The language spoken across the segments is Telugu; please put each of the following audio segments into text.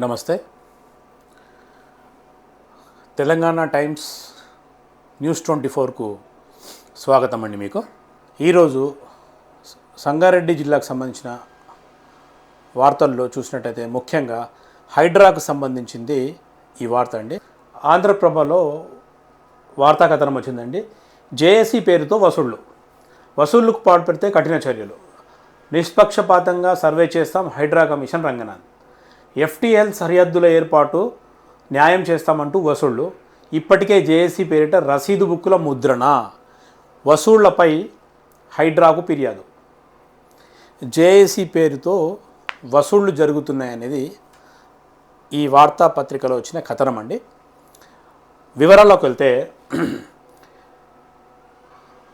నమస్తే. తెలంగాణ టైమ్స్ న్యూస్ ట్వంటీ ఫోర్కు స్వాగతం అండి మీకు. ఈరోజు సంగారెడ్డి జిల్లాకు సంబంధించిన వార్తల్లో చూసినట్టయితే ముఖ్యంగా హైడ్రాకు సంబంధించింది ఈ వార్త అండి. ఆంధ్రప్రభలో వార్తా కథనం వచ్చిందండి. జేఏసీ పేరుతో వసూళ్ళు. వసూళ్ళకు పాల్పడితే కఠిన చర్యలు. నిష్పక్షపాతంగా సర్వే చేస్తాం హైడ్రా కమిషన్ రంగనాథ్. ఎఫ్టీఎల్ సరిహద్దుల ఏర్పాటు న్యాయం చేస్తామంటూ వసూళ్ళు. ఇప్పటికే జేఏసీ పేరిట రసీదు బుక్కుల ముద్రణ. వసూళ్ళపై హైడ్రాకు ఫిర్యాదు. జేఏసీ పేరుతో వసూళ్ళు జరుగుతున్నాయనేది ఈ వార్తాపత్రికలో వచ్చిన కథనం అండి. వివరాల్లోకి వెళ్తే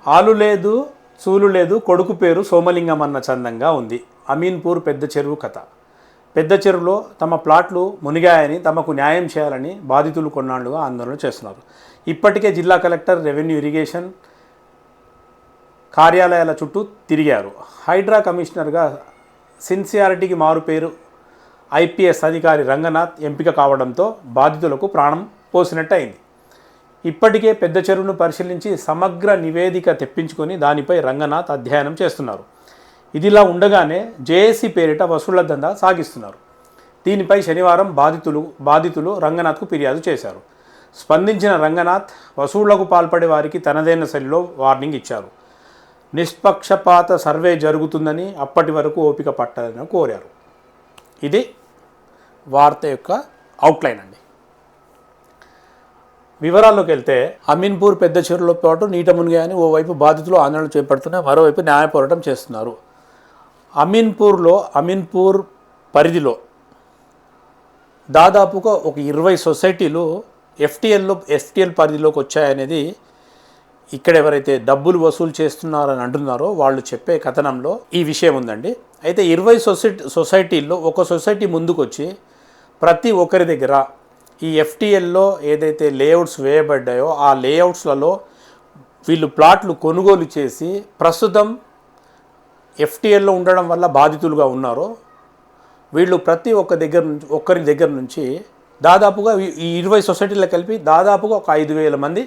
ఆలు లేదు చూలు లేదు కొడుకు పేరు సోమలింగం అన్న చందంగా ఉంది. అమీన్పూర్ పెద్ద చెరువు కథ. పెద్ద చెరువులో తమ ప్లాట్లు మునిగాయని తమకు న్యాయం చేయాలని బాధితులు కొన్నాళ్ళుగా ఆందోళన చేస్తున్నారు. ఇప్పటికే జిల్లా కలెక్టర్ రెవెన్యూ ఇరిగేషన్ కార్యాలయాల చుట్టూ తిరిగారు. హైడ్రా కమిషనర్గా సిన్సియారిటీకి మారుపేరు ఐపీఎస్ అధికారి రంగనాథ్ ఎంపిక కావడంతో బాధితులకు ప్రాణం పోసినట్టు అయింది ఇప్పటికే పెద్ద చెరువును పరిశీలించి సమగ్ర నివేదిక తెప్పించుకొని దానిపై రంగనాథ్ అధ్యయనం చేస్తున్నారు. ఇదిలా ఉండగానే జేఏసీ పేరిట వసూళ్ళ దందా సాగిస్తున్నారు. దీనిపై శనివారం బాధితులు బాధితులు రంగనాథ్కు ఫిర్యాదు చేశారు. స్పందించిన రంగనాథ్ వసూళ్ళకు పాల్పడే వారికి తనదైన శైలిలో వార్నింగ్ ఇచ్చారు. నిష్పక్షపాత సర్వే జరుగుతుందని అప్పటి వరకు ఓపిక పట్టాలని కోరారు. ఇది వార్త యొక్క అవుట్లైన్ అండి. వివరాల్లోకి వెళ్తే అమీన్పూర్ పెద్ద చెరువులో పాటు నీట మునిగాయని ఓవైపు బాధితులు ఆందోళన చేపడుతున్నా మరోవైపు న్యాయ పోరాటం చేస్తున్నారు. అమీన్పూర్లో అమీన్పూర్ పరిధిలో దాదాపుగా ఒక ఇరవై సొసైటీలు ఎఫ్టీఎల్లో ఎఫ్టీఎల్ పరిధిలోకి వచ్చాయనేది ఇక్కడ ఎవరైతే డబ్బులు వసూలు చేస్తున్నారని అంటున్నారో వాళ్ళు చెప్పే కథనంలో ఈ విషయం ఉందండి. అయితే ఇరవై సొసైటీ సొసైటీల్లో ఒక సొసైటీ ముందుకొచ్చి ప్రతి ఒక్కరి దగ్గర ఈ ఎఫ్టీఎల్లో ఏదైతే లేఅవుట్స్ వేయబడ్డాయో ఆ లేఅవుట్స్లలో వీళ్ళు ప్లాట్లు కొనుగోలు చేసి ప్రస్తుతం ఎఫ్టీఎల్లో ఉండడం వల్ల బాధితులుగా ఉన్నారో వీళ్ళు ప్రతి ఒక్క దగ్గర నుంచి ఒక్కరి దగ్గర నుంచి దాదాపుగా ఈ- ఇరవై సొసైటీలో కలిపి దాదాపుగా ఒక ఐదు వేల మంది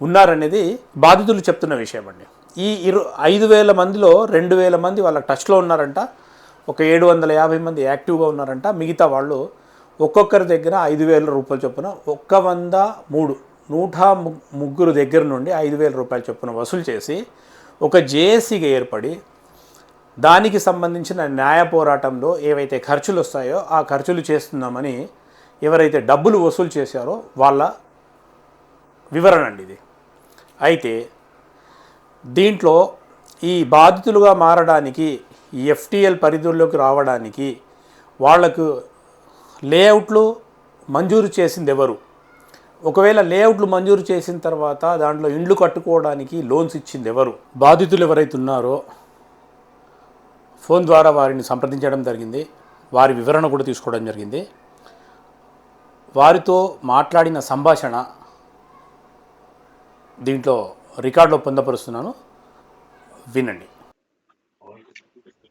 ఉన్నారనేది బాధితులు చెప్తున్న విషయం అండి. ఈ ఇరు ఐదు వేల మందిలో రెండు వేల మంది వాళ్ళ టచ్లో ఉన్నారంట ఒక ఏడు వందల యాభై మంది యాక్టివ్గా ఉన్నారంట మిగతా వాళ్ళు ఒక్కొక్కరి దగ్గర ఐదు వేల రూపాయలు చొప్పున ఒక్క వంద మూడు నూట ముగ్గురు దగ్గర నుండి ఐదు వేల రూపాయల చొప్పున వసూలు చేసి ఒక జేఏసీగా ఏర్పడి దానికి సంబంధించిన న్యాయ పోరాటంలో ఏవైతే ఖర్చులు వస్తాయో ఆ ఖర్చులు చేస్తున్నామని ఎవరైతే డబ్బులు వసూలు చేశారో వాళ్ళ వివరణ అండి ఇది. అయితే దీంట్లో ఈ బాధితులుగా మారడానికి ఈ ఎఫ్టీఎల్ పరిధుల్లోకి రావడానికి వాళ్ళకు లేఅవుట్లు మంజూరు చేసింది ఎవరు? ఒకవేళ లేఅవుట్లు మంజూరు చేసిన తర్వాత దాంట్లో ఇండ్లు కట్టుకోవడానికి లోన్స్ ఇచ్చింది ఎవరు? బాధితులు ఎవరైతే ఉన్నారో ఫోన్ ద్వారా వారిని సంప్రదించడం జరిగింది. వారి వివరణ కూడా తీసుకోవడం జరిగింది. వారితో మాట్లాడిన సంభాషణ దీంట్లో రికార్డులో పొందపరుస్తున్నాను. వినండి.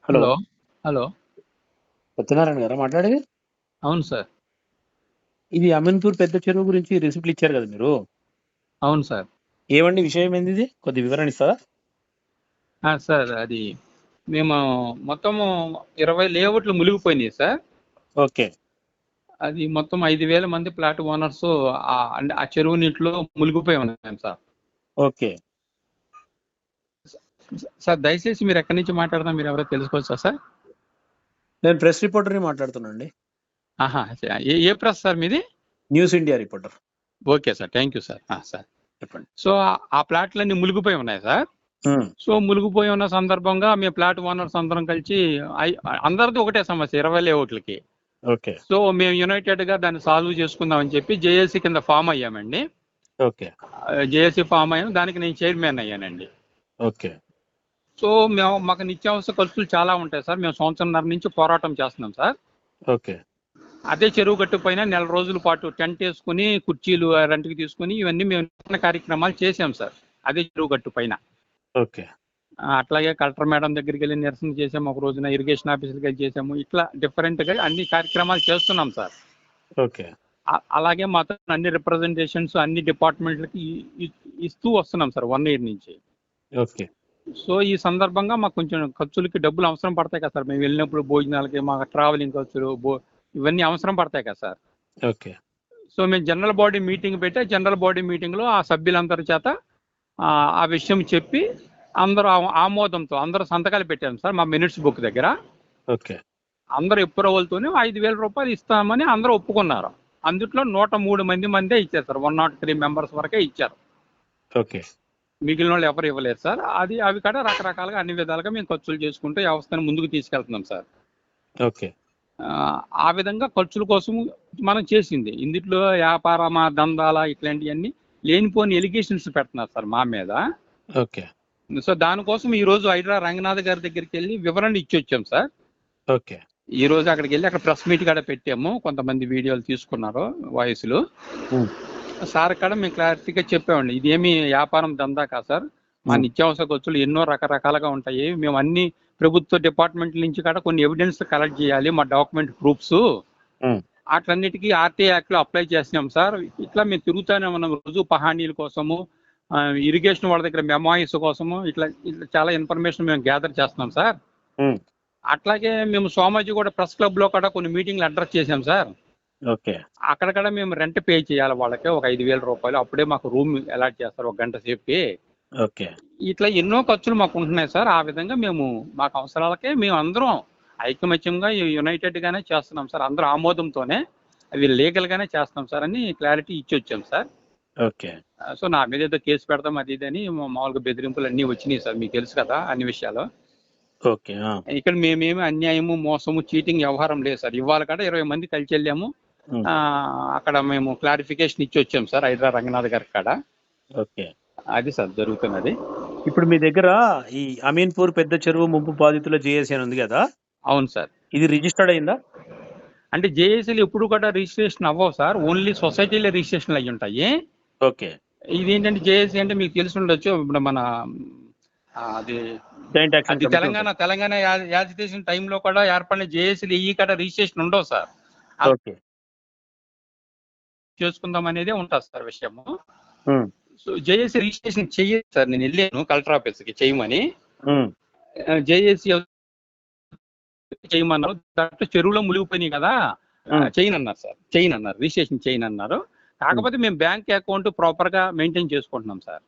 హలో. హలో. సత్యనారాయణ గారా మాట్లాడేది? అవును సార్. ఇది అమీన్పూర్ పెద్ద చెరువు గురించి రిసిప్ట్లు ఇచ్చారు కదా మీరు? అవును సార్. ఏమండి విషయం ఏంది ఇది? కొద్ది వివరణ ఇస్తారా? ఆ, సార్ అది మేము మొత్తము ఇరవై లేఅవుట్లు మునిగిపోయినాయి సార్. ఓకే. అది మొత్తం ఐదు వేల మంది ప్లాట్ ఓనర్స్ అంటే ఆ చెరువు నీటిలో మునిగిపోయి ఉన్నాం సార్. ఓకే. సార్ దయచేసి మీరు ఎక్కడి నుంచి మాట్లాడదా మీరు ఎవరో తెలుసుకోవచ్చా సార్? నేను ప్రెస్ రిపోర్టర్ని మాట్లాడుతున్నానండి. ఆహా ఏ ఏ ప్రెస్ సార్ మీది? News India reporter. Okay sir. Thank you sir. Sir. చెప్పండి. సో ఆ- ఆ ప్లాట్లన్నీ మునిగిపోయి ఉన్నాయి సార్? సో మునిగిపోయి ఉన్న సందర్భంగా మేము ప్లాట్ ఓనర్స్ అందరం కలిసి అందరిది ఒకటే సమస్య ఇరవై లేఅవుట్లకి. ఓకే. సో మేము యునైటెడ్గా దాన్ని సాల్వ్ చేసుకుందామని చెప్పి జేఏసీ కింద ఫామ్ అయ్యామండి. ఓకే. జేఏసీ ఫామ్ అయ్యాం దానికి నేను చైర్మన్ అయ్యానండి. ఓకే. సో మేము మాకు నిత్యావసర ఖర్చులు చాలా ఉంటాయి సార్. మేము సంవత్సరంన్నర నుంచి పోరాటం చేస్తున్నాం సార్. ఓకే. అదే చెరువు గట్టు పైన నెల రోజుల పాటు టెంట్ వేసుకుని కుర్చీలు రెంట్కి తీసుకుని ఇవన్నీ మేము కార్యక్రమాలు చేసాం సార్. అదే చెరువు గట్టు పైన. ఓకే. అట్లాగే కలెక్టర్ మేడం దగ్గరికి వెళ్ళి నిరసన చేసాము ఒక రోజున ఇరిగేషన్ ఆఫీసర్కి వెళ్ళి చేసాము ఇట్లా డిఫరెంట్గా అన్ని కార్యక్రమాలు చేస్తున్నాం సార్. ఓకే. అలాగే మాతో అన్ని రిప్రజెంటేషన్స్ అన్ని డిపార్ట్మెంట్లకి ఇస్తూ వస్తున్నాం సార్ వన్ ఇయర్ నుంచి. ఓకే. సో ఈ సందర్భంగా మాకు కొంచెం ఖర్చులకి డబ్బులు అవసరం పడతాయి కదా సార్. మేము వెళ్ళినప్పుడు భోజనాలకి మాకు ట్రావెలింగ్ ఖర్చులు ఇవన్నీ అవసరం పడతాయి కదా సార్. ఓకే. సో మేము జనరల్ బాడీ మీటింగ్ పెట్టే జనరల్ బాడీ మీటింగ్లో ఆ సభ్యులందరి చేత ఆ, విషయం చెప్పి అందరూ ఆమోదంతో అందరూ సంతకాలు పెట్టాం సార్ మా మినిట్స్ బుక్ దగ్గర. ఓకే. అందరూ ఎప్పురోవలతోనే ఐదు వేల రూపాయలు ఇస్తామని అందరూ ఒప్పుకున్నారు. అందుట్లో నూట మూడు మంది మందే ఇచ్చారు sir. One not three members వరకే ఇచ్చారు. ఓకే. మిగిలిన వాళ్ళు ఎవరు ఇవ్వలేరు సార్. అది అవి కూడా రకరకాలుగా అన్ని విధాలుగా మేము ఖర్చులు చేసుకుంటూ వ్యవస్థను ముందుకు తీసుకెళ్తున్నాం సార్. ఓకే. ఆ, ఆ విధంగా ఖర్చుల కోసం మనం చేసింది. ఇందుట్లో వ్యాపారమా దందాలా ఇట్లాంటివన్నీ లేనిపోని ఎలిగేషన్స్ పెడుతున్నారు సార్ మా మీద. ఓకే. సో దానికోసం ఈ రోజు హైడ్రా రంగనాథ్ గారి దగ్గరికి వెళ్ళి వివరణ ఇచ్చి వచ్చాం సార్. ఓకే. ఈ రోజు అక్కడికి వెళ్ళి అక్కడ ప్రెస్ మీట్ కూడా పెట్టాము. కొంతమంది వీడియోలు తీసుకున్నారు వాయిస్లు. సార్ కూడా మేము క్లారిటీగా చెప్పామండి. ఇదేమి వ్యాపారం దందా కాదు సార్? మా. నిత్యావసర ఖర్చులు ఎన్నో రకరకాలుగా ఉంటాయి. మేము అన్ని ప్రభుత్వ డిపార్ట్మెంట్ల నుంచి కూడా కొన్ని ఎవిడెన్స్ కలెక్ట్ చేయాలి. మా డాక్యుమెంట్ ప్రూఫ్స్ Hmm. అట్లన్నిటికీ ఆర్టీఐ యాక్ట్లో అప్లై చేసినాం సార్. ఇట్లా మేము తిరుగుతానే ఉన్నాం రోజు పహానీల కోసము ఇరిగేషన్ వాళ్ళ దగ్గర మెమాయిస్ కోసము ఇట్లా ఇట్లా చాలా ఇన్ఫర్మేషన్ మేము గ్యాదర్ చేస్తున్నాం సార్. అట్లాగే మేము సోమాజీ కూడా ప్రెస్ క్లబ్లో కూడా కొన్ని మీటింగ్లు అడ్రస్ చేసాం సార్. ఓకే. అక్కడ కూడా మేము రెంట్ పే చేయాలి వాళ్ళకి ఒక ఐదు వేల రూపాయలు. అప్పుడే మాకు రూమ్ అలాట్ చేస్తారు ఒక గంట సేపుకి. ఓకే. ఇట్లా ఎన్నో ఖర్చులు మాకు ఉంటున్నాయి సార్. ఆ విధంగా మేము మాకు అవసరాలకే మేము అందరం ఐకమత్యంగా యునైటెడ్ గానే చేస్తున్నాం సార్. అందరూ ఆమోదంతోనే అవి లీగల్ గానే చేస్తాం సార్ అని క్లారిటీ ఇచ్చి వచ్చాం సార్. ఓకే. సో నా మీద ఏదో కేసు పెడతాం అది ఇది అని మామూలుగా బెదిరింపులు అన్నీ వచ్చినాయి సార్. మీకు తెలుసు కదా అన్ని విషయాలు. ఓకే. ఇక్కడ మేమేమి అన్యాయము మోసము చీటింగ్ వ్యవహారం లేదు సార్. ఇవాళ కూడా ఇరవై మంది కలిసి వెళ్ళాము. అక్కడ మేము క్లారిఫికేషన్ ఇచ్చి వచ్చాం సార్ హైదరా రంగనాథ్ గారి కాడ. ఓకే. అది సార్ జరుగుతున్నది. ఇప్పుడు మీ దగ్గర ఈ అమీన్పూర్ పెద్ద చెరువు ముంపు బాధితుల జేఏసీ అని ఉంది కదా. అవును సార్. ఇది రిజిస్టర్డ్ అయిందా? అంటే జేఏసీలు ఎప్పుడు కూడా రిజిస్ట్రేషన్ అవ్వవు సార్. ఓన్లీ సొసైటీలో రిజిస్ట్రేషన్ అయ్యి ఉంటాయి. ఓకే. ఇది ఏంటంటే జేఏసీ అంటే మీకు తెలిసి ఉండొచ్చు. ఇప్పుడు మన అది తెలంగాణ తెలంగాణ యాజిటేషన్ టైంలో కూడా ఏర్పడిన జేఏసీలు ఈ కూడా రిజిస్ట్రేషన్ ఉండవు సార్. ఓకే. చేసుకుందాం అనేదే ఉంటుంది సార్ విషయము. సో జేఏసీ రిజిస్ట్రేషన్ చెయ్యదు సార్. నేను వెళ్ళాను కలెక్టర్ ఆఫీస్కి చేయమని. జేఏసీ చేయమన్నారు. దాంట్లో చెరువులో మునిగిపోయినాయి కదా. చేయను అన్నారు సార్. చేయను అన్నారు. రిజిస్ట్రేషన్ చేయను అన్నారు. కాకపోతే మేము బ్యాంక్ అకౌంట్ ప్రాపర్గా మెయింటైన్ చేసుకుంటున్నాం సార్.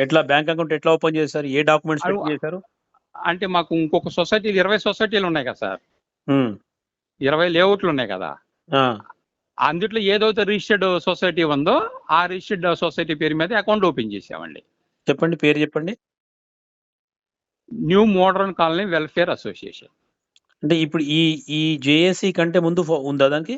ఎట్లా? బ్యాంక్ అకౌంట్ ఎట్లా ఓపెన్ చేశారు? ఏ డాక్యుమెంట్స్ చేశారు? అంటే మాకు ఇంకొక సొసైటీలు ఇరవై సొసైటీలు ఉన్నాయి కదా సార్. ఇరవై లేఅవుట్లు ఉన్నాయి కదా. అందుట్లో ఏదైతే రిజిస్టర్డ్ సొసైటీ ఉందో ఆ రిజిస్టర్డ్ సొసైటీ పేరు మీద అకౌంట్ ఓపెన్ చేసామండి చెప్పండి పేరు చెప్పండి. New modern colony welfare association అంటే ఇప్పుడు ఈ ఈ జేఏసీ కంటే ముందు ఉందా దానికి?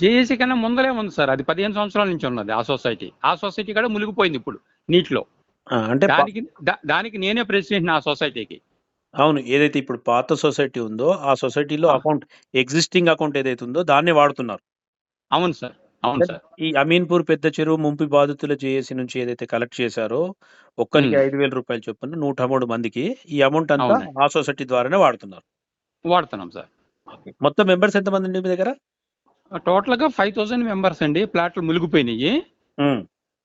జేఏసీ కన్నా ముందలే ఉంది సార్. అది పదిహేను సంవత్సరాల నుంచి ఉన్నది ఆ సొసైటీ. ఆ సొసైటీ కూడా మునిగిపోయింది ఇప్పుడు నీటిలో. అంటే దానికి దానికి నేనే ప్రెసిడెంట్ ఆ సొసైటీకి. అవును. ఏదైతే ఇప్పుడు పాత సొసైటీ ఉందో ఆ సొసైటీలో. అకౌంట్ ఎగ్జిస్టింగ్ అకౌంట్ ఏదైతే ఉందో దాన్నే వాడుతున్నారు. అవును సార్. అవును సార్. ఈ అమీన్పూర్ పెద్ద చెరువు ముంపు బాధితుల జేఏసీ నుంచి ఏదైతే కలెక్ట్ చేశారో ఒక్కరికి. ఐదు వేల రూపాయలు చొప్పున నూట మూడు మందికి ఈ అమౌంట్ అంతా. ఆ సొసైటీ ద్వారానే వాడుతున్నారు. వాడుతున్నాం సార్. మొత్తం మెంబర్స్ ఎంతమంది అండి మీ దగ్గర? టోటల్గా ఫైవ్ థౌసండ్ మెంబర్స్ అండి. ప్లాట్లు మునిగిపోయినాయి.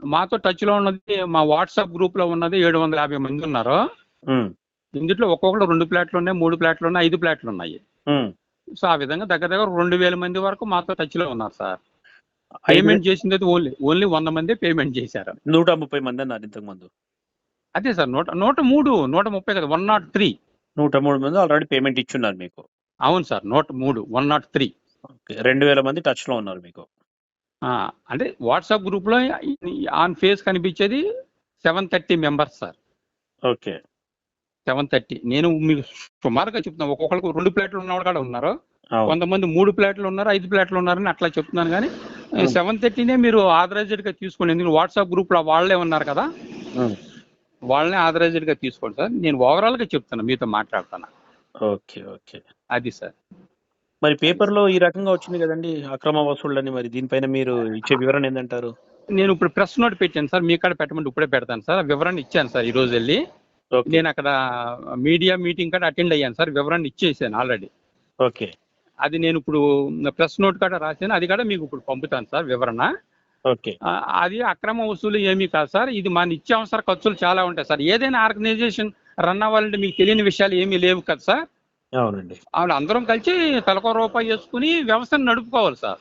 మాతో టచ్లో ఉన్నది మా వాట్సాప్ గ్రూప్లో ఉన్నది ఏడు వందల యాభై మంది ఉన్నారు. ఇందులో ఒక్కొక్కరు రెండు ప్లాట్లు ఉన్నాయి మూడు ప్లాట్లు ఉన్నాయి ఐదు ప్లాట్లు ఉన్నాయి. సో ఆ విధంగా దగ్గర దగ్గర రెండు వేల మంది వరకు మాతో టచ్లో ఉన్నారు సార్. పేమెంట్ చేసింది అయితే ఓన్లీ ఓన్లీ వంద మంది పేమెంట్ చేశారు. నూట ముప్పై మంది అన్నారు ఇంతకు ముందు అదే సార్ నూట నూట మూడు నూట ముప్పై కదా వన్ నాట్ త్రీ. నూట మూడు మంది ఆల్రెడీ పేమెంట్ ఇచ్చున్నారు మీకు. అవును సార్ నూట మూడు వన్ నాట్ త్రీ. ఓకే, రెండు వేల మంది టచ్లో ఉన్నారు మీకు. అంటే వాట్సాప్ గ్రూప్లో ఆన్ ఫేస్ కనిపించేది seven thirty members sir. Okay. Seven thirty. నేను మీకు సుమారుగా చెప్తున్నాను ఒక్కొక్కరికి రెండు ప్లేట్లు ఉన్నవాడు కూడా ఉన్నారు. కొంతమంది మూడు ప్లేట్లు ఉన్నారు ఐదు ప్లేట్లు ఉన్నారని అట్లా చెప్తున్నాను కానీ. సెవెన్ థర్టీనే మీరు ఆథరైజ్డ్గా తీసుకోండి ఎందుకంటే వాట్సాప్ గ్రూప్లో వాళ్ళే ఉన్నారు కదా. వాళ్ళనే ఆథరైజ్డ్గా తీసుకోండి సార్. నేను ఓవరాల్గా చెప్తాను మీతో మాట్లాడుతాను ఓకే ఓకే. అది సార్. మరి పేపర్లో ఈ రకంగా వచ్చింది కదండి అక్రమ వసూళ్ళని మరి దీనిపైన మీరు ఇచ్చే వివరణ ఏంటంటారు నేను ఇప్పుడు ప్రెస్ నోట్ పెట్టాను సార్ మీ కాడ పెట్టమంటే ఇప్పుడే పెడతాను సార్. వివరణ ఇచ్చాను సార్ ఈ రోజు వెళ్ళి. నేను అక్కడ మీడియా మీటింగ్ కూడా అటెండ్ అయ్యాను సార్ వివరణ ఇచ్చేసాను ఆల్రెడీ ఓకే. అది నేను ఇప్పుడు ప్రెస్ నోట్ కూడా రాశాను అది కూడా మీకు ఇప్పుడు పంపుతాను సార్ వివరణ. అది అక్రమ వసూలు ఏమీ కాదు సార్. ఇది మన నిత్యావసర ఖర్చులు చాలా ఉంటాయి సార్. ఏదైనా ఆర్గనైజేషన్ రన్ అవ్వాలంటే మీకు తెలియని విషయాలు ఏమీ లేవు కదా సార్. అవునండి. అవును అందరం కలిసి తలకో రూపాయి వేసుకుని వ్యవస్థను నడుపుకోవాలి సార్.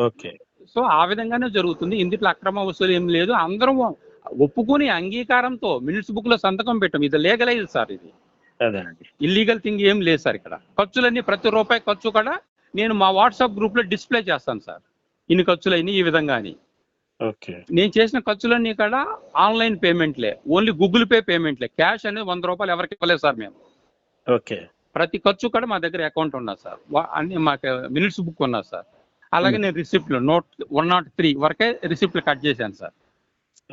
ఓకే. సో ఆ విధంగానే జరుగుతుంది. ఇందులో అక్రమ వసూలు ఏం లేదు. అందరం ఒప్పుకుని అంగీకారంతో మినిట్స్ బుక్లో సంతకం పెట్టాం. ఇది లీగలైజ్ సార్ ఇది. అదేనండి. ఇల్లీగల్ థింగ్ ఏం లేదు సార్ ఇక్కడ. ఖర్చులన్నీ ప్రతి రూపాయి ఖర్చు కూడా నేను మా వాట్సాప్ గ్రూప్లో డిస్ప్లే చేస్తాను సార్. ఇన్ని ఖర్చులైనవి ఈ విధంగా అని నేను చేసిన ఖర్చులన్నీ కూడా ఆన్లైన్ పేమెంట్లే. ఓన్లీ గూగుల్ పే పేమెంట్లే. క్యాష్ అనేది వంద రూపాయలు ఎవరికి ఇవ్వలేదు సార్ మేము. ఓకే. ప్రతి ఖర్చు కూడా మా దగ్గర అకౌంట్ ఉన్నది సార్. అన్ని మాకు మినిట్స్ బుక్ ఉన్నది సార్. అలాగే నేను రిసిప్ట్లు నోట్ వన్ నాట్ త్రీ వరకే రిసిప్ట్లు కట్ చేశాను సార్.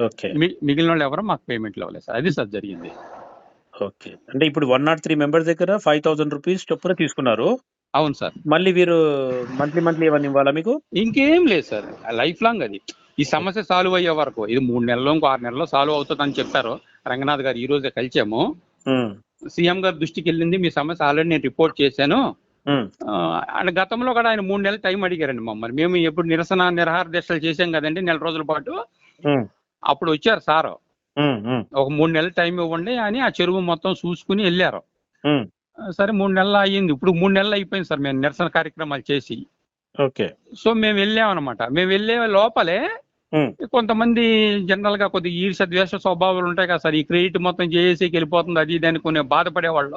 ఓకే. మిగిలిన వాళ్ళు ఎవరు మాకు పేమెంట్లు ఇవ్వలేదు సార్. అది సార్ జరిగింది. ఓకే. అంటే ఇప్పుడు వన్ నాట్ త్రీ మెంబర్స్ దగ్గర ఫైవ్ థౌసండ్ రూపీస్ చొప్పున తీసుకున్నారు. అవును సార్. మళ్ళీ వీరు మంత్లీ మంత్లీ ఏమన్నా ఇవ్వాలా మీకు? ఇంకేం లేదు సార్. లైఫ్ లాంగ్ అది. ఈ సమస్య సాల్వ్ అయ్యే వరకు ఇది మూడు నెలలు ఇంకో ఆరు నెలల్లో సాల్వ్ అవుతుందని చెప్పారు రంగనాథ్ గారు ఈ రోజే కలిసాము. సీఎం గారి దృష్టికి వెళ్ళింది మీ సమస్య ఆల్రెడీ నేను రిపోర్ట్ చేశాను. ఆయన గతంలో కూడా ఆయన మూడు నెలలు టైం అడిగారండి మమ్మల్ని మేము ఎప్పుడు నిరసన నిరహార దీక్షలు చేశాం కదండి నెల రోజుల పాటు. అప్పుడు వచ్చారు సార్. ఒక మూడు నెలలు టైం ఇవ్వండి అని ఆ చెరువు మొత్తం చూసుకుని వెళ్ళారు. సరే మూడు నెలలు అయ్యింది. ఇప్పుడు మూడు నెలలు అయిపోయింది సార్ మేము నిరసన కార్యక్రమాలు చేసి. ఓకే. సో మేము వెళ్ళామన్నమాట. మేము వెళ్ళే లోపలే కొంతమంది జనరల్గా కొద్దిగా ఈర్ష ద్వేష స్వభావాలు ఉంటాయి కదా సార్. ఈ క్రెడిట్ మొత్తం చేసేకి వెళ్ళిపోతుంది అది ఇది అనుకునే బాధపడే వాళ్ళు.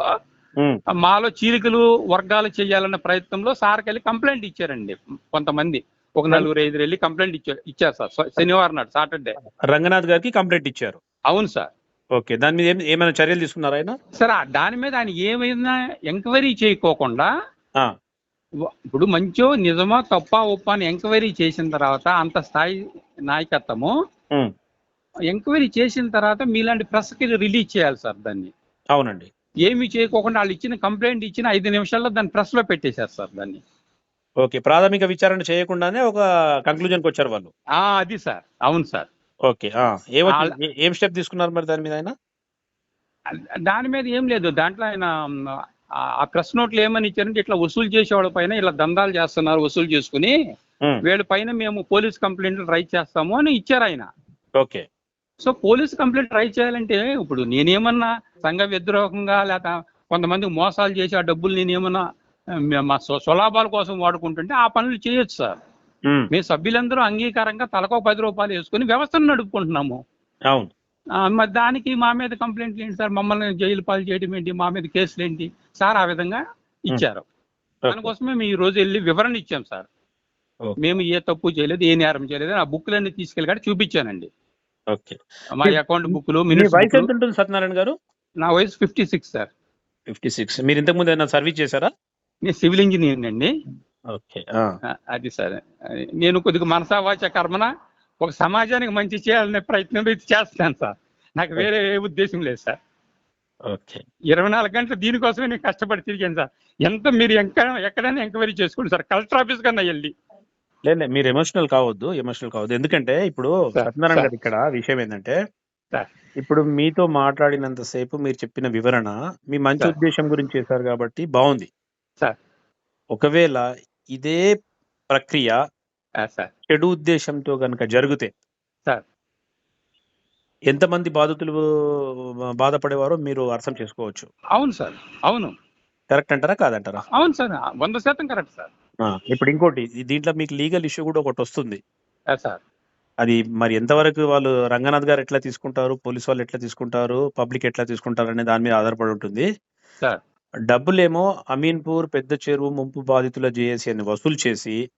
మాలో చీలికలు వర్గాలు చేయాలన్న ప్రయత్నంలో సార్కి వెళ్ళి కంప్లైంట్ ఇచ్చారండి కొంతమంది. ఒక నలుగురు ఐదుగురు వెళ్ళి కంప్లైంట్ ఇచ్చారు ఇచ్చారు సార్. శనివారం నాడు సాటర్డే. రంగనాథ్ గారికి కంప్లైంట్ ఇచ్చారు. అవును సార్. ఓకే. దాని మీద ఏమైనా చర్యలు తీసుకున్నారా ఆయన? సార్ దాని మీద ఆయన ఏమైనా ఎంక్వైరీ చేయకోకుండా ఇప్పుడు మంచో నిజమా తప్ప ఒప్ప అని ఎంక్వైరీ చేసిన తర్వాత అంత స్థాయి నాయకత్వము ఎంక్వైరీ చేసిన తర్వాత మీలాంటి ప్రెస్కి రిలీజ్ చేయాలి సార్ దాన్ని. అవునండి. ఏమి చేయకోకుండా వాళ్ళు ఇచ్చిన కంప్లైంట్ ఇచ్చిన ఐదు నిమిషాల్లో దాన్ని ప్రెస్లో పెట్టేశారు సార్ దాన్ని. ఓకే. ప్రాథమిక విచారణ చేయకుండానే ఒక కంక్లూజన్కి వచ్చారు వాళ్ళు. ఆ అది సార్. అవును సార్. ఓకే. ఏ- స్టెప్ తీసుకున్నారు మరి దాని మీద ఆయన? దాని మీద ఏం లేదు. దాంట్లో ఆయన ఆ- ప్రెస్ నోట్లు ఏమని ఇచ్చారంటే ఇట్లా వసూలు చేసేవాళ్ళ పైన ఇలా దందాలు చేస్తున్నారు వసూలు చేసుకుని వీళ్ళ పైన మేము పోలీస్ కంప్లైంట్ రైట్ చేస్తాము అని ఇచ్చారు ఆయన. Okay. So police complaint try చేయాలంటే ఇప్పుడు నేనేమన్నా సంఘ వ్యతిరేకంగా లేక కొంతమంది మోసాలు చేసి ఆ డబ్బులు నేనేమన్నా మా స్వలాభాల కోసం వాడుకుంటుంటే ఆ పనులు చేయొచ్చు సార్. మేము సభ్యులందరూ అంగీకారంగా తలకో పది రూపాయలు వేసుకుని వ్యవస్థను నడుపుకుంటున్నాము. అవును. మరి దానికి మా మీద కంప్లైంట్లు ఏంటి సార్? మమ్మల్ని జైలు పాలు చేయడం ఏంటి? మా మీద కేసులు ఏంటి? సార్ ఆ విధంగా ఇచ్చారు. దానికోసమే మేము ఈ రోజు వెళ్ళి వివరణ ఇచ్చాం సార్. మేము ఏ తప్పు చేయలేదు ఏ నేరం చేయలేదు. ఆ బుక్లన్నీ తీసుకెళ్ళి చూపించానండి. ఓకే. మా అకౌంట్ బుక్లు వయసు ఎంత. ఉంటుంది సత్యనారాయణ గారు? నా వయసు fifty six sir. Fifty six మీరు ఇంతకు ముందు ఏమైనా సర్వీస్ చేశారా? నేను సివిల్ ఇంజనీర్ అండి. ఓకే. అది సార్. నేను కొద్దిగా మనసావాచ కర్మన? ఒక సమాజానికి మంచి చేయాలనే ప్రయత్నం అయితే చేస్తాను సార్ నాకు వేరే ఏ ఉద్దేశం లేదు సార్ ఓకే ఇరవై నాలుగు గంటలు దీనికోసమే నేను కష్టపడి తిరిగాను సార్ ఎంత మీరు ఎక్కడ ఎక్కడైనా ఎంక్వైరీ చేసుకోండి సార్ కలెక్టర్ ఆఫీస్ కన్నా వెళ్ళి లేదు మీరు ఎమోషనల్ కావద్దు ఎమోషనల్ కావద్దు ఎందుకంటే ఇప్పుడు సత్యనారాయణ. గారు ఇక్కడ విషయం ఏంటంటే సార్. ఇప్పుడు మీతో మాట్లాడినంత సేపు మీరు చెప్పిన వివరణ మీ మంచి. ఉద్దేశం గురించి చేశారు కాబట్టి బాగుంది సార్. ఒకవేళ ఇదే ప్రక్రియ సార్. చెడు ఉద్దేశంతో గనుక జరిగితే సార్. ఎంతమంది బాధితులు బాధపడేవారో మీరు అర్థం చేసుకోవచ్చు. అవును సార్. అవును. కరెక్ట్ అంటారా కాదంటారా? అవును సార్. వంద శాతం కరెక్ట్ సార్. ఇప్పుడు ఇంకోటి దీంట్లో మీకు లీగల్ ఇష్యూ కూడా ఒకటి వస్తుంది. సార్. అది మరి ఎంతవరకు వాళ్ళు రంగనాథ్ గారు ఎట్లా తీసుకుంటారు పోలీస్ వాళ్ళు ఎట్లా తీసుకుంటారు పబ్లిక్ ఎట్లా తీసుకుంటారు అనే దాని మీద ఆధారపడి ఉంటుంది. సార్. డబ్బులేమో అమీన్పూర్ పెద్ద చెరువు ముంపు బాధితుల జేఏసీ అని వసూలు చేసి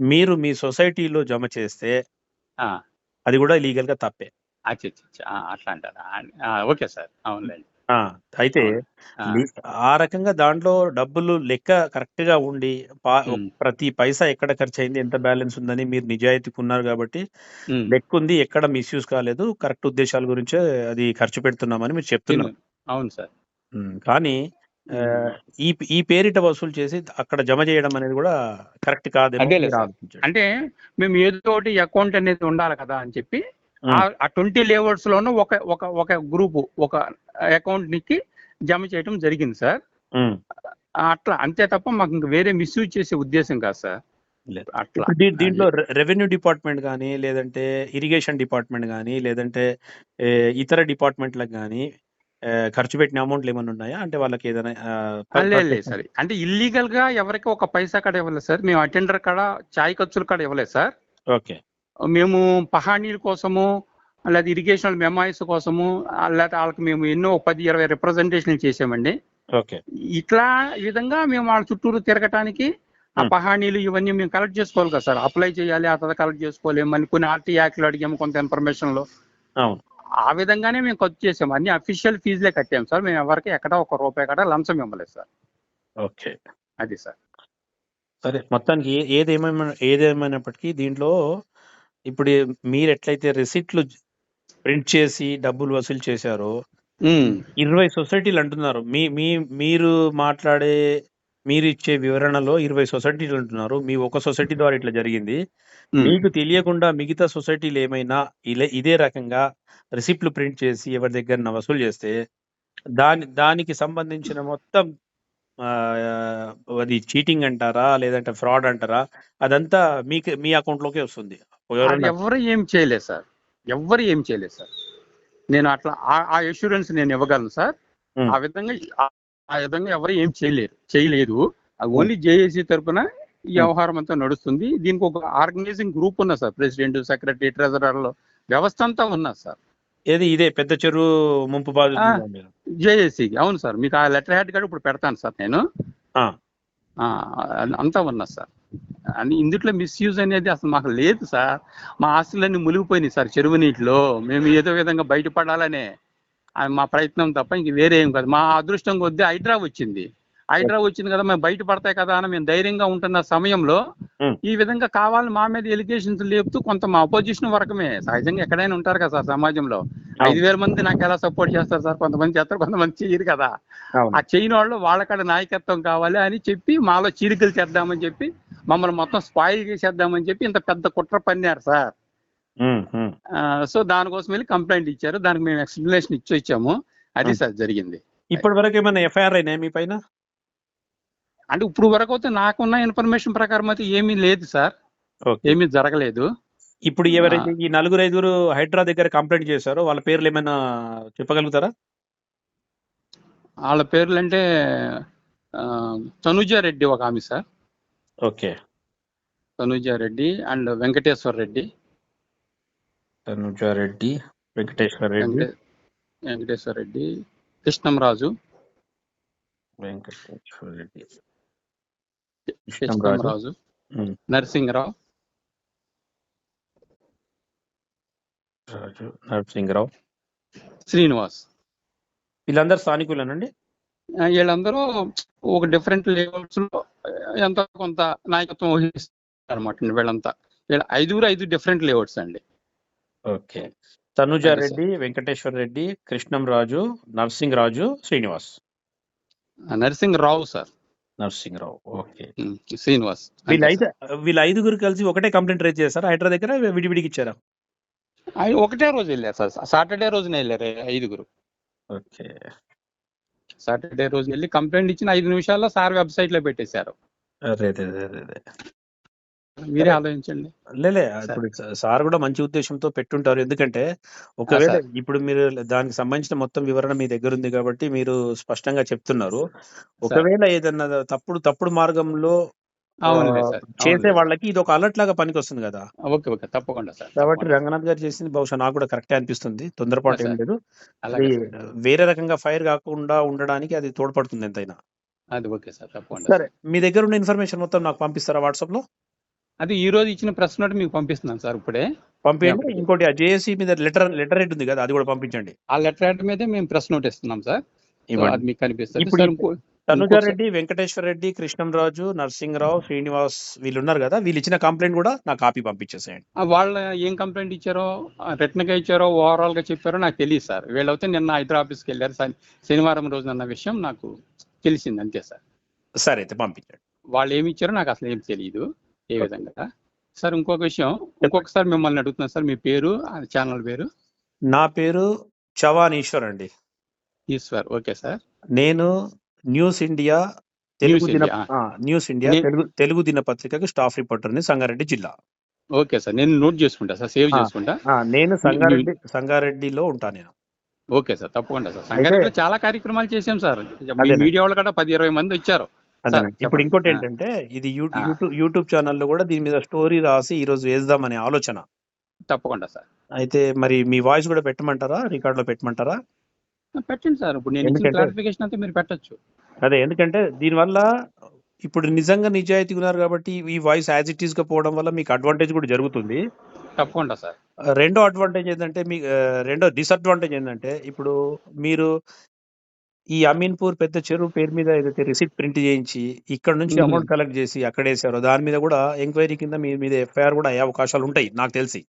మీరు మీ సొసైటీలో జమ చేస్తే ఆ. అది కూడా లీగల్గా తప్పే అట్లా అంటారా? Okay sir. అవునులేండి. అయితే ఆ, రకంగా దాంట్లో డబ్బులు లెక్క కరెక్ట్గా ఉండి ప్రతి పైసా ఎక్కడ ఖర్చు అయింది ఎంత బ్యాలెన్స్ ఉందని మీరు నిజాయితీగా ఉన్నారు కాబట్టి. లెక్క ఉంది ఎక్కడ మిస్యూజ్ కాలేదు కరెక్ట్ ఉద్దేశాల గురించే అది ఖర్చు పెడుతున్నామని మీరు చెప్తున్నారు. అవును సార్. కానీ ఈ ఈ పేరిట వసూలు చేసి అక్కడ జమ చేయడం అనేది కూడా కరెక్ట్. ఆలోచించండి. అంటే మేము ఏదో ఒకటి అకౌంట్ అనేది ఉండాలి కదా అని చెప్పి ఆ- ట్వంటీ లేఅవుట్స్ లోనూ ఒక ఒక ఒక గ్రూప్ ఒక అకౌంట్కి జమ చేయడం జరిగింది సార్ అట్లా అంతే తప్ప మాకు ఇంక వేరే మిస్యూజ్ చేసే ఉద్దేశం కాదు సార్ లేదు. అట్లా దీంట్లో రెవెన్యూ డిపార్ట్మెంట్ కానీ లేదంటే ఇరిగేషన్ డిపార్ట్మెంట్ కానీ లేదంటే ఇతర డిపార్ట్మెంట్లకు కానీ ఖర్చు పెట్టిన అమౌంట్లు ఏమైనా ఉన్నాయా? అంటే వాళ్ళకి ఏదైనా లేదు సార్. అంటే ఇల్లీగల్గా ఎవరికి ఒక పైసా కాడ ఇవ్వలేదు సార్. మేము అటెండర్ కాడ చాయ్ ఖర్చులు కాడ ఇవ్వలేదు సార్. ఓకే. మేము పహానీల కోసము లేదా ఇరిగేషన్ మెమాయిస్ కోసము లేదా వాళ్ళకి మేము ఎన్నో పది ఇరవై రిప్రజెంటేషన్ చేసామండి. ఓకే. ఇట్లా విధంగా మేము వాళ్ళ చుట్టూరు తిరగటానికి ఆ. పహానీలు ఇవన్నీ మేము కలెక్ట్ చేసుకోవాలి కదా సార్. అప్లై చేయాలి ఆ తర్వాత కలెక్ట్ చేసుకోవాలి మళ్ళీ కొన్ని ఆర్టీ యాక్ట్లు అడిగాము కొంత ఇన్ఫర్మేషన్లో. అవును. ఆ విధంగానే మేము ఖర్చు చేసాము అన్ని అఫీషియల్ ఫీజులే కట్టాము సార్. మేము ఎవరికి ఎక్కడ ఒక రూపాయి కట్ట లంచం ఇవ్వలేదు సార్. ఓకే. అది సార్. సరే మొత్తానికి ఏదేమైనా ఏదేమైనప్పటికీ దీంట్లో ఇప్పుడు మీరు ఎట్లయితే రిసిప్ట్లు ప్రింట్ చేసి డబ్బులు వసూలు చేశారో ఇరవై సొసైటీలు అంటున్నారు. మీ మీ మీరు మాట్లాడే మీరు ఇచ్చే వివరణలో ఇరవై సొసైటీలు అంటున్నారు మీ ఒక సొసైటీ ద్వారా ఇట్లా జరిగింది. మీకు తెలియకుండా మిగతా సొసైటీలు ఏమైనా ఇలా ఇదే రకంగా రిసిప్ట్లు ప్రింట్ చేసి ఎవరి దగ్గర వసూలు చేస్తే దాని దానికి సంబంధించిన మొత్తం అది చీటింగ్ అంటారా లేదంటే ఫ్రాడ్ అంటారా అదంతా మీకు మీ అకౌంట్ లోకే వస్తుంది ఎవరు ఏం చేయలేదు సార్. ఎవ్వరు ఏం చేయలేదు సార్. నేను అట్లా ఆ- అష్యూరెన్స్ నేను ఇవ్వగలను సార్. ఆ విధంగా ఆ- విధంగా ఎవరు ఏం చేయలేరు చేయలేదు. ఓన్లీ జేఏసీ తరపున ఈ వ్యవహారం అంతా నడుస్తుంది. దీనికి ఒక ఆర్గనైజింగ్ గ్రూప్ ఉన్నా సార్ ప్రెసిడెంట్ సెక్రటరీ ట్రెజరర్లో వ్యవస్థ అంతా ఉన్నా సార్. ఏది ఇదే పెద్ద చెరువు ముంపు బాధితులు జేఏసీ. అవును సార్ మీకు ఆ లెటర్ హెడ్ కూడా ఇప్పుడు పెడతాను సార్ నేను. అంతా ఉన్నా సార్. అని ఇందుట్లో మిస్యూజ్ అనేది అసలు మాకు లేదు సార్. మా ఆస్తులన్నీ మునిగిపోయినాయి సార్ చెరువు నీటిలో. మేము ఏదో విధంగా బయటపడాలనే మా ప్రయత్నం తప్ప ఇంక వేరే ఏం కాదు. మా అదృష్టం కొద్దీ హైడ్రా వచ్చింది. హైడ్రా వచ్చింది కదా మేము బయట పడతాయి కదా అని మేము ధైర్యంగా ఉంటున్న సమయంలో. ఈ విధంగా కావాలని మా మీద ఎలిగేషన్స్ లేపుతూ కొంత మా అపోజిషన్ వర్గమే సహజంగా ఎక్కడైనా ఉంటారు కదా సార్ సమాజంలో. ఐదు వేల మంది నాకు ఎలా సపోర్ట్ చేస్తారు సార్? కొంతమంది చేస్తారు కొంతమంది చేయరు కదా. ఆ చేయని వాళ్ళు వాళ్ళకాడ నాయకత్వం కావాలి అని చెప్పి మాలో చీలికలు చేద్దామని చెప్పి మమ్మల్ని మొత్తం స్పాయిల్ చేసేద్దామని చెప్పి ఇంత పెద్ద కుట్ర పన్నారు సార్. సో దానికోసం వెళ్ళి కంప్లైంట్ ఇచ్చారు. దానికి మేము ఎక్స్ప్లెనేషన్ ఇచ్చి వచ్చాము. అది Hmm. సార్ జరిగింది. ఇప్పటి వరకు ఏమైనా ఎఫ్ఐఆర్ అయినాయి మీ పైన? అంటే ఇప్పుడు వరకు అయితే నాకున్న ఇన్ఫర్మేషన్ ప్రకారం అయితే ఏమీ లేదు సార్. ఏమీ జరగలేదు. ఇప్పుడు ఎవరైతే ఈ నలుగురు ఐదుగురు హైడ్రా దగ్గర కంప్లైంట్ చేశారో వాళ్ళ పేర్లు ఏమైనా చెప్పగలుగుతారా? వాళ్ళ పేర్లు అంటే ఆ, తనుజా రెడ్డి ఒక ఆమె sir. Okay. Tanuja Reddy and Venkateshwar Reddy. Tanuja Reddy Venkateshwara Reddy Venkate- Venkateshwar Reddy Krishnamraju. Venkateshwara Reddy. Krishnamraju. Narasimharao. Raju Narasimharao. Srinivas. వీళ్ళందరూ స్థానికులేనండి? వీళ్ళందరూ ఒక డిఫరెంట్ లెవెల్స్లో ఎంత కొంత నాయకత్వం వహిస్తారు అనమాట వీళ్ళంతా. వీళ్ళ ఐదుగురు ఐదు డిఫరెంట్ లేఅవుట్స్ అండి. ఓకే. తనుజా అదే రెడ్డి వెంకటేశ్వర రెడ్డి కృష్ణం రాజు నరసింగ్ రాజు శ్రీనివాస్. ఆ, Narasimh Rao sir. Narasimharao okay. Um, Srinivas. వీళ్ళ అంతే ఐదు వీళ్ళ ఐదుగురు కలిసి ఒకటే కంప్లైంట్ రేజ్ చేశారా? హైడ్రా దగ్గర విడివిడికి ఇచ్చారా? ఒకటే రోజు వెళ్ళారు సార్. సాటర్డే రోజున వెళ్ళారు ఐదుగురు. ఓకే. సాటర్డే రోజు వెళ్ళి కంప్లైంట్ ఇచ్చిన ఐదు నిమిషాల్లో సార్ వెబ్సైట్లో పెట్టేశారు అదే అదే అదే అదే. మీరే ఆలోచించండి. లేలే ఇప్పుడు సార్ కూడా మంచి ఉద్దేశంతో పెట్టుంటారు. ఎందుకంటే ఒకవేళ. ఇప్పుడు మీరు దానికి సంబంధించిన మొత్తం వివరణ మీ దగ్గర ఉంది కాబట్టి మీరు స్పష్టంగా చెప్తున్నారు. ఒకవేళ ఏదన్నా తప్పుడు తప్పుడు మార్గంలో చేసే. వాళ్ళకి ఇది ఒక అలర్ట్ లాగా పనికి వస్తుంది కదా. Okay okay. తప్పకుండా సార్ కాబట్టి. రంగనాథ్ గారు చేసింది బహుశా నాకు కూడా కరెక్టే అనిపిస్తుంది. తొందరపాటు ఏం. లేదు. వేరే రకంగా ఫైర్ కాకుండా ఉండడానికి అది తోడ్పడుతుంది ఎంతైనా. అది ఓకే సార్ తప్పకుండా సరే. మీ దగ్గర ఉన్న ఇన్ఫర్మేషన్ మొత్తం నాకు పంపిస్తారా వాట్సాప్లో అది ఈ రోజు ఇచ్చిన ప్రెస్ నోట్ మీకు పంపిస్తున్నాను సార్ ఇప్పుడే. పంపించండి. ఇంకోటి ఆ జేఏసీ మీద లెటర్ లెటర్ హెడ్ ఉంది కదా అది కూడా పంపించండి. ఆ లెటర్ హెడ్ మీదే మేము ప్రెస్ నోట్ ఇస్తున్నాం సార్. అది మీకు కనిపిస్తుంది. ఇప్పుడు సార్ ఇంకో- తనుజా ఇంకోటి రెడ్డి వెంకటేశ్వర రెడ్డి కృష్ణంరాజు నరసింహరావు శ్రీనివాస్ వీళ్ళు ఉన్నారు కదా వీళ్ళు ఇచ్చిన కంప్లైంట్ కూడా నా కాపీ పంపించేసేయండి. వాళ్ళ ఏం కంప్లైంట్ ఇచ్చారో రిటర్న్గా ఇచ్చారో ఓవరాల్గా చెప్పారో నాకు తెలియదు సార్. వీళ్ళైతే నిన్న హైదరాబాద్ ఆఫీస్కి వెళ్ళారు శని- శనివారం రోజు అన్న విషయం నాకు తెలిసింది అంతే సార్. సరే అయితే పంపించండి. వాళ్ళు ఏమి ఇచ్చారో నాకు అసలు ఏం తెలియదు ఏ విధంగా. సార్ ఇంకొక విషయం. ఇంకొకసారి మిమ్మల్ని అడుగుతున్నాను సార్ మీ పేరు ఛానల్ పేరు? నా పేరు చవాన్ ఈశ్వర్ అండి. ఈశ్వర్. Okay sir. నేను న్యూస్ ఇండియా తెలుగు న్యూస్ దిన ఇండియా. ఆ, న్యూస్ ఇండియా నే- తెలుగు తెలుగు దినపత్రికకి స్టాఫ్ రిపోర్టర్ని సంగారెడ్డి జిల్లా. Okay sir. నేను నోట్ చేసుకుంటా సార్ సేవ్. చేసుకుంటా. నేను సంగారెడ్డి సంగారెడ్డిలో ఉంటాను నేను. ఓకే సార్ తప్పకుండా సార్. సంగారెడ్డిలో చాలా కార్యక్రమాలు చేశాం సార్. మీడియా వాళ్ళు కూడా పది ఇరవై మంది వచ్చారు. ఇప్పుడు. ఇంకోటి. ఏంటంటే ఇది. యూట్యూబ్ యూట్యూబ్ ఛానల్లో కూడా దీని మీద స్టోరీ రాసి ఈ రోజు వేద్దామనే ఆలోచన. తప్పకుండా సార్. అయితే మరి మీ వాయిస్ కూడా పెట్టమంటారా? రికార్డ్లో పెట్టమంటారా పెట్టండి సార్. ఇప్పుడు నేను క్లారిఫికేషన్ అంతా మీరు పెట్టొచ్చు. అదే ఎందుకంటే దీనివల్ల ఇప్పుడు నిజంగా నిజాయితీ ఉన్నారు కాబట్టి ఈ వాయిస్ యాజ్ ఇట్ ఈస్గా పోవడం వల్ల మీకు అడ్వాంటేజ్ కూడా జరుగుతుంది. తప్పకుండా సార్. రెండో అడ్వాంటేజ్ ఏంటంటే మీ రెండో డిసడ్వాంటేజ్ ఏంటంటే ఇప్పుడు మీరు ఈ అమీన్పూర్ పెద్ద చెరువు పేరు మీద ఏదైతే రిసిప్ట్ ప్రింట్ చేయించి ఇక్కడ నుంచి. అమౌంట్ కలెక్ట్ చేసి అక్కడ వేసారో దాని మీద కూడా ఎంక్వైరీ కింద మీ మీద ఎఫ్ఐఆర్ కూడా అయ్యే అవకాశాలు ఉంటాయి నాకు తెలిసి.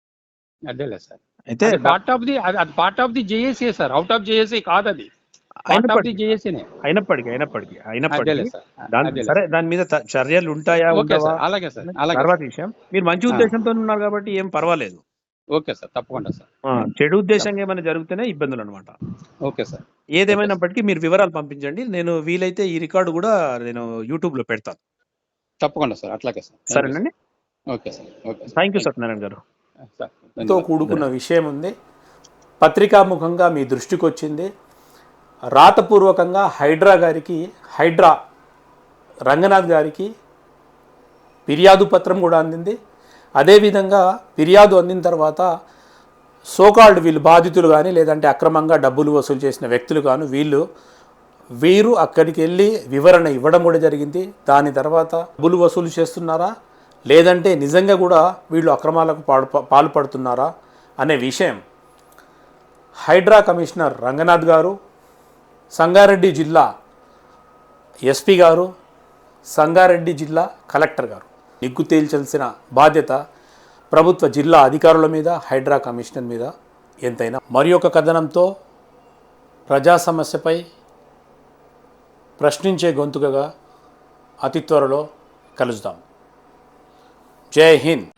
అదేలే సార్. అయితే పార్ట్ ఆఫ్ ది అది part of the JAC sir. Out of JAC కాదు అది. అయినప్పటికీ అయినప్పటికీ అయినప్పటికీ దాని సరే దాని మీద చర్యలు ఉంటాయా ఉండవా? అలాగే సార్. తర్వాత. విషయం. మీరు మంచి. ఉద్దేశంతో ఉన్నారు కాబట్టి ఏం పర్వాలేదు. ఓకే సార్ తప్పకుండా సార్. ఆ, చెడు ఉద్దేశంగా ఏమైనా జరిగితేనే ఇబ్బందులు అనమాట ఓకే సార్. ఏదేమైనప్పటికీ మీరు వివరాలు పంపించండి. నేను వీలైతే ఈ రికార్డు కూడా నేను యూట్యూబ్లో పెడతాను. తప్పకుండా సార్ అట్లాగే సార్. సరేనండి. Okay sir okay thank you Satyanarayana garu. సార్తో ధన్యవాదాలు. కూడుకున్న విషయం ఉంది. పత్రికాముఖంగా మీ దృష్టికి వచ్చింది. రాతపూర్వకంగా హైడ్రా గారికి హైడ్రా రంగనాథ్ గారికి ఫిర్యాదు పత్రం కూడా అందింది. అదేవిధంగా ఫిర్యాదు అందిన తర్వాత సోకాల్డ్ వీళ్ళు బాధితులు కానీ లేదంటే అక్రమంగా డబ్బులు వసూలు చేసిన వ్యక్తులు కానీ వీళ్ళు వీరు అక్కడికి వెళ్ళి వివరణ ఇవ్వడం కూడా జరిగింది. దాని తర్వాత డబ్బులు వసూలు చేస్తున్నారా? లేదంటే నిజంగా కూడా వీళ్ళు అక్రమాలకు పాడు పాల్పడుతున్నారా? అనే విషయం హైడ్రా కమిషనర్ రంగనాథ్ గారు సంగారెడ్డి జిల్లా ఎస్పీ గారు సంగారెడ్డి జిల్లా కలెక్టర్ గారు. నిగ్గు తేల్చాల్సిన బాధ్యత ప్రభుత్వ జిల్లా అధికారుల మీద హైడ్రా కమిషనర్ మీద ఎంతైనా. మరి ఒక కథనంతో ప్రజా సమస్యపై ప్రశ్నించే గొంతుకగా అతి త్వరలో కలుద్దాం. జై హింద్.